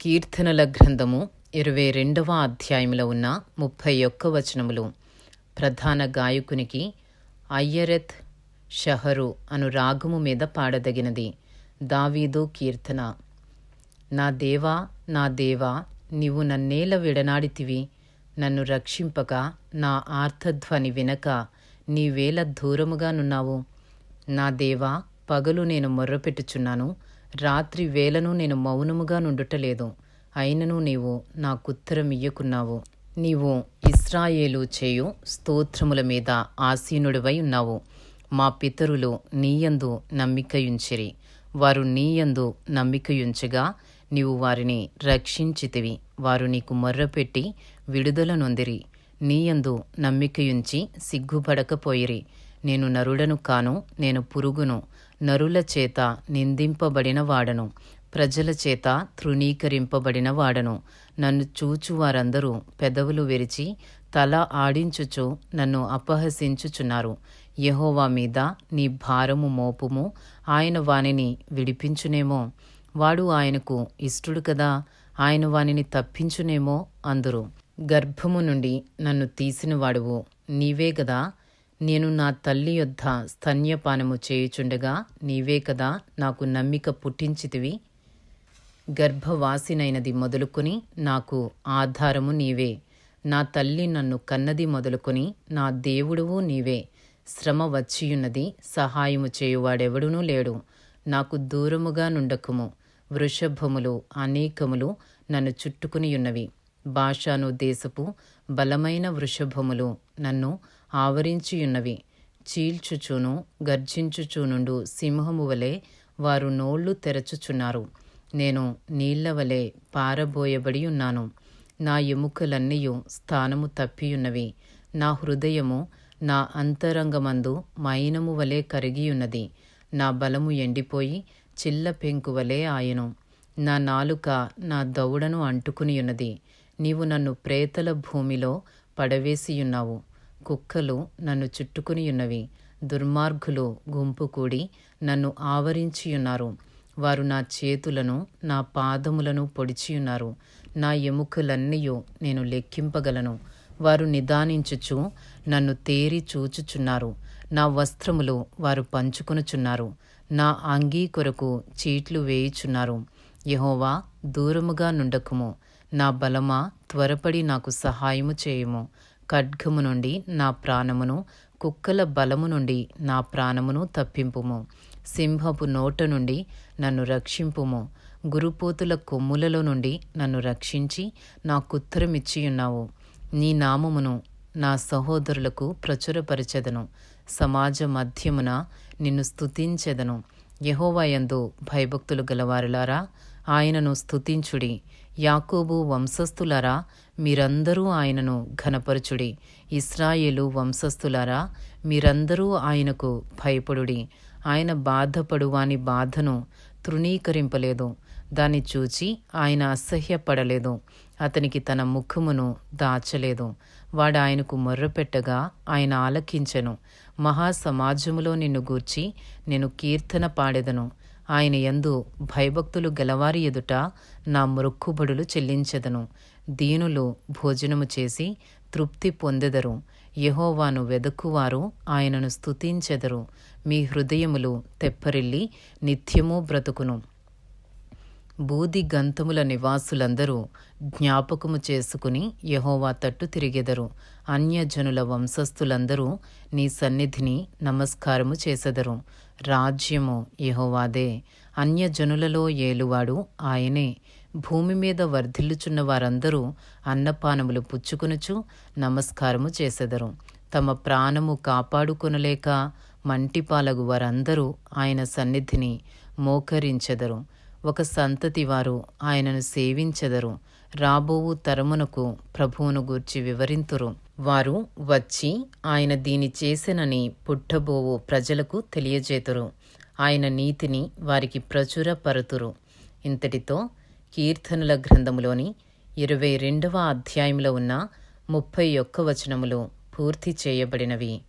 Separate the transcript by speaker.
Speaker 1: కీర్తనల గ్రంథము ఇరవై రెండవ అధ్యాయంలో ఉన్న ముప్పై ఒక్క వచనములు. ప్రధాన గాయకునికి అయ్యరెత్ షహరు అను రాగము మీద పాడదగినది. దావీదు కీర్తన. నా దేవా నా దేవా నీవు నన్నేల విడనాడితివి. నన్ను రక్షింపక నా ఆర్తధ్వని వినక నీవేల దూరముగానున్నావు. నా దేవా పగలు నేను మొర్రపెట్టుచున్నాను. రాత్రి వేళను నేను మౌనముగా నుండుటలేదు. అయినను నీవు నాకుత్తరం ఇయ్యకున్నావు నీవు ఇస్రాయేలు చేయు స్తోత్రముల మీద ఆసీనుడివై ఉన్నావు. మా పితరులు నీయందు నమ్మికయుంచిరి. వారు నీయందు నమ్మికయుంచగా నీవు వారిని రక్షించితివి. వారు నీకు మొర్రపెట్టి విడుదల నొందిరి. నీయందు నమ్మికయుంచి సిగ్గుపడకపోయిరి. నేను నరుడను కాను నేను పురుగును. నరుల చేత నిందింపబడిన వాడను. ప్రజల చేత తృణీకరింపబడిన వాడను. నన్ను చూచు వారందరూ పెదవులు విరిచి తల ఆడించుచు నన్ను అపహసించుచున్నారు. యహోవా మీద నీ భారము మోపుము. ఆయన వానిని విడిపించునేమో. వాడు ఆయనకు ఇష్టుడు కదా. ఆయన వానిని తప్పించునేమో అందురు. గర్భము నుండి నన్ను తీసిన వాడువు నీవే గదా. నేను నా తల్లి యొద్ద స్తన్యపానము చేయుచుండగా నీవే కదా నాకు నమ్మిక పుట్టించితివి. గర్భవాసినైనది మొదలుకొని నాకు ఆధారము నీవే. నా తల్లి నన్ను కన్నది మొదలుకొని నా దేవుడువు నీవే. శ్రమ వచ్చియున్నది సహాయము చేయువాడెవడునూ లేడు. నాకు దూరముగా నుండకుము. వృషభములు అనేకములు నన్ను చుట్టుకునియున్నవి. భాషాను దేశపు బలమైన వృషభములు నన్ను ఆవరించియున్నవి. చీల్చుచును గర్జించుచునుండు సింహము వలె వారు నోళ్ళు తెరచుచున్నారు. నేను నీళ్ళ వలె పారబోయబడి ఉన్నాను నా ఎముకలన్నీయు స్థానము తప్పియున్నవి. నా హృదయము నా అంతరంగమందు మైనము వలె కరిగియున్నది. నా బలము ఎండిపోయి చిల్ల పెంకు వలె ఆయను. నా నాలుక నా దౌడను అంటుకునియున్నది. నీవు నన్ను ప్రేతల భూమిలో పడవేసియున్నావు. కుక్కలు నన్ను చుట్టుకునియున్నవి దుర్మార్గులు గుంపు కూడి నన్ను ఆవరించియున్నారు వారు నా చేతులను నా పాదములను పొడిచియున్నారు నా ఎముకలన్నయూ నేను లెక్కింపగలను. వారు నిదానించుచు నన్ను తేరి చూచుచున్నారు. నా వస్త్రములు వారు పంచుకొనుచున్నారు. నా అంగీ కొరకు చీట్లు వేయుచున్నారు. యహోవా దూరముగా నుండకుము. నా బలమా త్వరపడి నాకు సహాయము చేయుము. ఖడ్గము నుండి నా ప్రాణమును కుక్కల బలము నుండి నా ప్రాణమును తప్పింపుము. సింహపు నోట నుండి నన్ను రక్షింపుము. గురుపోతుల కొమ్ములలో నుండి నన్ను రక్షించి నాకుత్తరమిచ్చియున్నావు నీ నామమును నా సహోదరులకు ప్రచురపరచెదను. సమాజ మధ్యమున నిన్ను స్తుతించెదను. యహోవయందు భయభక్తులు గలవారులారా ఆయనను స్తుతించుడి. యాకోబు వంశస్థులారా మీరందరూ ఆయనను ఘనపరచుడి. ఇస్రాయేలు వంశస్థులారా మీరందరూ ఆయనకు భయపడుడి. ఆయన బాధపడువాని బాధను తృణీకరింపలేదు. దాన్ని చూచి ఆయన అసహ్యపడలేదు. అతనికి తన ముఖమును దాచలేదు. వాడు ఆయనకు మొర్రపెట్టగా ఆయన ఆలకించెను. మహాసమాజములో నిన్ను గూర్చి నేను కీర్తన పాడెదను. ఆయన యందు భయభక్తులు గలవారి ఎదుట నా మొక్కుబడులు చెల్లించెదను. దీనులు భోజనము చేసి తృప్తి పొందెదరు. యహోవాను వెదక్కువారు ఆయనను స్తుతించెదరు. మీ హృదయములు తెప్పరిల్లి నిత్యము బ్రతుకును. బూది గంతముల నివాసులందరూ జ్ఞాపకము చేసుకుని యహోవా తట్టు తిరిగెదరు. అన్యజనుల వంశస్థులందరూ నీ సన్నిధిని నమస్కారము చేసెదరు. రాజ్యము యహోవాదే. అన్యజనులలో ఏలువాడు ఆయనే. భూమి మీద వర్ధిల్లుచున్న వారందరూ అన్నపానములు పుచ్చుకొనుచు నమస్కారము చేసెదరు. తమ ప్రాణము కాపాడుకొనలేక మంటిపాలగు వారందరూ ఆయన సన్నిధిని మోకరించెదరు. ఒక సంతతి వారు ఆయనను సేవించెదరు. రాబోవు తరమునకు ప్రభువును గూర్చి వివరింతురు. వారు వచ్చి ఆయన దీని చేసెనని పుట్టబోవు ప్రజలకు తెలియజేతురు. ఆయన నీతిని వారికి ప్రచురపరుతురు. ఇంతటితో కీర్తనుల గ్రంథములోని ఇరవై రెండవ అధ్యాయంలో ఉన్న ముప్పై ఒక్క వచనములు పూర్తి చేయబడినవి.